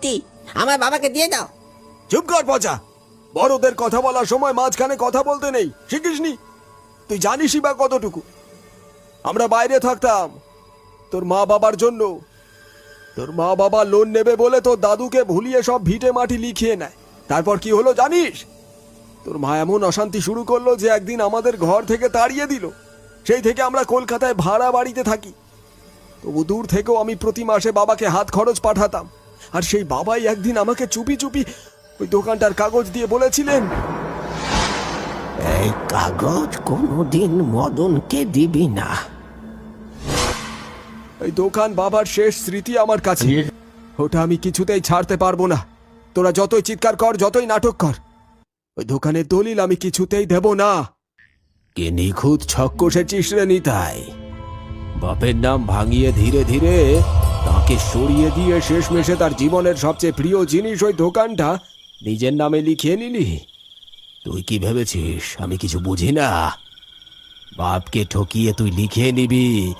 টি, আমার বাবাকে দিয়ে দাও। চুপ কর পচা। বড়দের কথা বলার সময় মাঝখানে কথা বলতে নেই। শিখিসনি? তুই জানিসই বা কতটুকু। আমরা বাইরে থাকতাম। তোর মা বাবার জন্য। তোর মা বাবা লোন নেবে বলে তোর দাদুকে ভুলিয়ে সব ভিটে মাটি লিখিয়ে নেয়। তারপর কি হলো জানিস? তোর মা এমন অশান্তি শুরু করল যে একদিন আমাদের ঘর থেকে তাড়িয়ে দিল। সেই থেকে আমরা কলকাতায় ভাড়া বাড়িতে থাকি। তবু দূর থেকেও আমি প্রতি মাসে বাবাকে হাত খরচ পাঠাতাম। আর সেই বাবাই একদিন আমাকে চুপি চুপি ওই দোকানটার কাগজ দিয়ে বলেছিলেন এই কাগজ কোনোদিন মদনকে দিবি না। ওই দোকান বাবার শেষ স্মৃতি আমার কাছে। ওটা আমি কিছুতেই ছাড়তে পারব না। তোরা যতই চিৎকার কর যতই নাটক কর ওই দোকানের দলিল আমি কিছুতেই দেব না। কে নিখুঁত ছক কষেছিস রে নিতাই। বাপের নাম ভাঙিয়ে ধীরে ধীরে তাকে সরিয়ে দিয়ে শেষমেশে তার জীবনের সবচেয়ে প্রিয় জিনিস ওই দোকানটা। নিজের নামে লিখিয়ে নিলি। তুই কি ভেবেছিস? আমি কিছু বুঝি না। বাপকে ঠকিয়ে তুই লিখিয়ে নিবি।